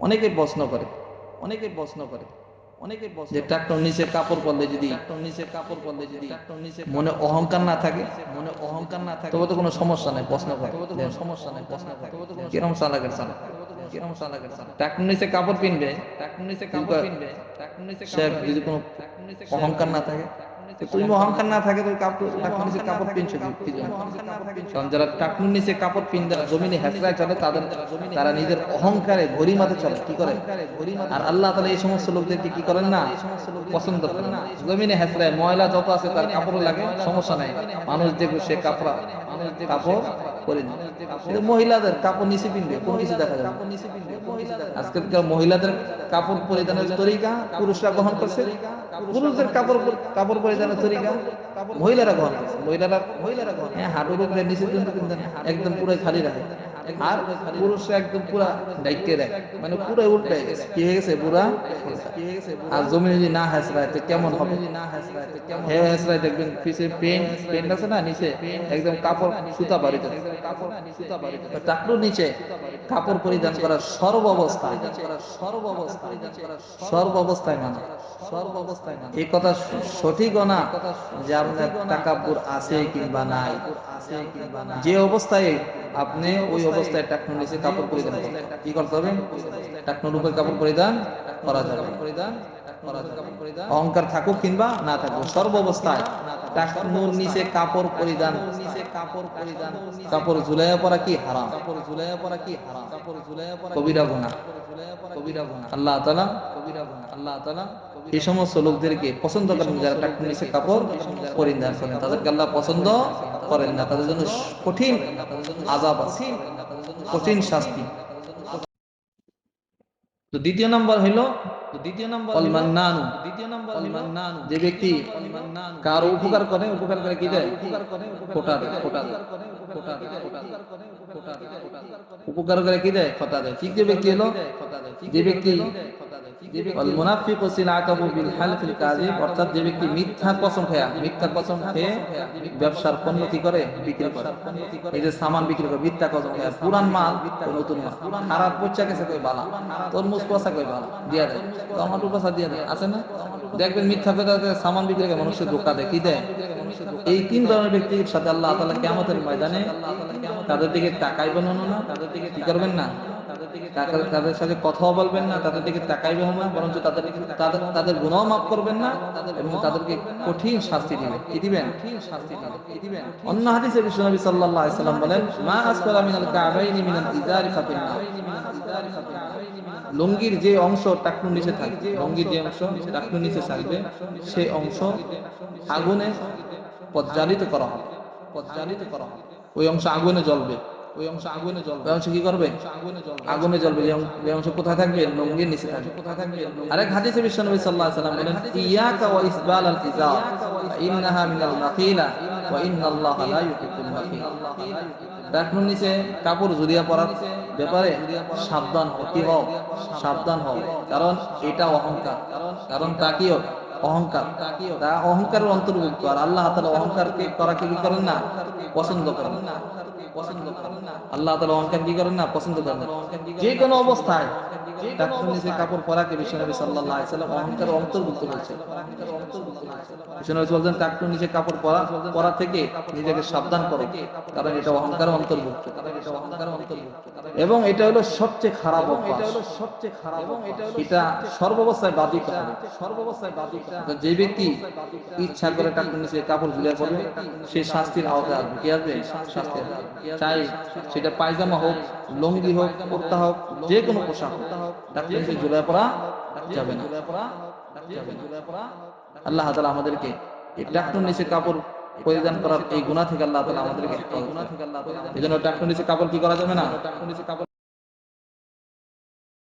অনেকে প্রশ্ন করে অনেকে প্রশ্ন করে অনেকে যে ট্রাক্টর নিচে কাপড় পরলে যদি ট্রাক্টর নিচে কাপড় পরলে যদি ট্রাক্টর নিচে মনে অহংকার না থাকে মনে অহংকার না থাকে তবে তো কোনো সমস্যা নাই প্রশ্ন করে। তবে তো কোনো সমস্যা নাই। প্রশ্ন করে তবে তো কোনো কিরম সালা কিরম সালাকের সালা ট্রাক্টর নিচে কাপড় পিনবে। ট্রাক্টর নিচে কাপড় পিনবে। ট্রাক্টর নিচে সে যদি কোনো অহংকার না থাকে তুমি অহংকার না থাকে কাপড় টাকুর নিচে কাপড় পিনছো কি- কারণ যারা টাকুর নিচে কাপড় পিনতে জমিনে হেসরায় চলে তাদের তারা নিজের অহংকারে গরিমাতে চলে। কি করে? আর আল্লাহ তালা এই সমস্ত লোকদেরকে কি করেন না? পছন্দ করেন না। জমিনে হেসরায় ময়লা যত আছে তার কাপড় লাগে সমস্যা নাই। মানুষ দেখবে সে কাপড় কাপড় পরে নেয়। মহিলাদের কাপড় নিচে পিনবে কোনো কিছু দেখা যাবে? আজকালকার মহিলাদের কাপড় পরিধানের তরিকা পুরুষরা গ্রহণ করছে। পুরুষদের কাপড় কাপড় পরিধানের তরিকা মহিলারা গহনা মহিলারা মহিলারা গহনা। হ্যাঁ নিচে পর্যন্ত কিন্তু একদম পুরো খালি রাখে। আর পুরুষরা একদম পুরা ডাইকে রাখে। মানে পুরো উল্টে গেছে। কি হয়ে গেছে? পুরা আর জমি যদি না কেমন হবে? না হেসরায় কেমন হে হেসরায় দেখবেন পিছে পেন পেন আছে না নিচে? একদম কাপড় সুতা বাড়িতে। কাপড় সুতা বাড়িতে। টাকলুর নিচে। কাপড় পরিধান করার সর্ব অবস্থায়। সর্ব অবস্থায়। সর্ব অবস্থায় মানা। সর্ব অবস্থায় মানা। এই কথা সঠিক না? যে আপনার তাকাব্বুর আছে কিংবা নাই। আছে কিংবা নাই। যে অবস্থায় আপনি ওই অবস্থায় টাকনুর নিচে কাপড় পরিধান কি করতে হবে টাকনুর উপরে কাপড় পরিধান করা যাবে। অহংকার থাকুক কিংবা না থাকুক, সর্ব অবস্থায় টাকনুর নিচে কাপড় পরিধান কাপড় পরিধান কাপড় ঝুলাইয়া পরা কি হারাম? কাপড় ঝুলাইয়া পরা কি হারাম কাপড় ঝুলাইয়া পরা কবিরা গুনাহ। কবিরা গুনাহ। আল্লাহ তাআলা কবিরা গুনাহ আল্লাহ তাআলা এই সমস্ত লোকদেরকে পছন্দ করেন যারা টাকনুর নিচে কাপড় পরিধান করেন তাদেরকে আল্লাহ পছন্দ করেন না। তাদের জন্য কঠিন আযাব আছে। কঠিন শাস্তি তো দ্বিতীয় নাম্বার হলো তো দ্বিতীয় নাম্বার দ্বিতীয় নম্বর যে ব্যক্তি কারও উপকার করে উপকার করে কি দেয় উপকার করে উপকার করে উপকার করে কি? দেয়? ফোটা দেয়। ঠিক যে ব্যক্তি হলো যে ব্যক্তি অল মুনাফিকু বিল হালফিল কাযিব অর্থাৎ যে ব্যক্তি মিথ্যা কসম খেয়া মিথ্যা কসম খেয়ে ব্যবসার পণ্য করে বিক্রি করে। এই যে সামান বিক্রি করে মিথ্যা কসম খেয়া পুরান মাল নতুন মাল। খারাপ পয়সা গেছে কই বালা? তরমুজ পয়সা কই বালা? দিয়া দেয়। টমেটো পয়সা দিয়া দেয়। আছে না? দেখবেন মিথ্যা কথা সামান বিক্রি করে মানুষের ধোকা দেয়। কি দেয়? এই তিন ধরনের ব্যক্তির সাথে আল্লাহ তাআলা কিয়ামতের ময়দানে তাদের দিকে তাকাইবেন না তাদের দিকে কি করবেন না? তাদের সাথে কথাও বলবেন না, তাদের দিকে তাকাইবেন না বরঞ্চ তাদের তাদের গুনাহ মাফ করবেন না এবং তাদেরকে কঠিন শাস্তি দিবেন। কি দিবেন? অন্য হাদিসে বিশ্বনবী সাল্লাল্লাহু আলাইহি সাল্লাম বলেন, মা আসফালা মিনাল কাবাইনি মিনাল ইজারি ফাতিন্নার লুঙ্গির যে অংশ টাকনুর নিচে থাকবে লুঙ্গির যে অংশ টাকনুর নিচে থাকবে সেই অংশ আগুনে পজ্জালিত করা হবে পজ্জালিত করা হবে। ওই অংশ আগুনে জ্বলবে ওই অংশ আগুনে জ্বলবে। অংশ কি করবে? আগুনে জ্বলবে। যে অংশ কোথায় থাকবে? লুঙ্গির নিচে থাকবে। কোথায় থাকবে। আরেক হাদিসে বিশ্বনবী সাল্লাল্লাহু আলাইহি সাল্লাম বলেন ইয়াকা ওয়া ইসবাল আল ইজার ইন্নাহা মিনাল মাকিলা ওয়া ইন্নাল্লাহা লা ইউহিব্বুল মাকিল টাকনুর নিচে কাপড় জুড়িয়া পড়ার ব্যাপারে সাবধান কি হও? সাবধান হও। কারণ এটা অহংকার। কারণ তা কি অহংকার। তা অহংকারের অন্তর্ভুক্ত আর আল্লাহ তাআলা অহংকারকে করাকে কি করেন না? পছন্দ করেন না। পছন্দ করেন না। আল্লাহ তাআলা অহংকার কি করেন না? পছন্দ করেন না। যে কোনো অবস্থায় কাপড় পরাকে বিশ্বনবী সাল্লাল্লাহু সাল্লাম অহংকারের অন্তর্ভুক্ত বলছেন। বিশ্বনবী বলছেন টাকনুর নিচে কাপড় পরা পরা থেকে নিজেকে সাবধান করো কারণ এটা অহংকারের অন্তর্ভুক্ত। এবং এটা হলো সবচেয়ে খারাপ অভ্যাস এটা হলো সবচেয়ে খারাপ এবং এটা সর্বাবস্থায় হবে। সর্বাবস্থায় বাদিক যে ব্যক্তি ইচ্ছা করে টাকনুর নিচে কাপড় ঝুলিয়ে পড়বে, সে শাস্তির আওতায় আসবে। কি আসবে? শাস্তি আসবে। চাই সেটা পায়জামা হোক, লুঙ্গি হোক, কুর্তা হোক, যে কোনো পোশাক হোক টাকনুর নিচে ঝুলিয়ে পড়া যাবে না। আল্লাহ তাআলা আমাদেরকে এই টাকনুর নিচে কাপড় পরিধান করার এই গুনাহ থেকে আল্লাহ তাআলা আমাদেরকে এই জন্য টাকনুর নিচে কাপড় কি করা যাবে না? টাকনুর নিচে কাপড়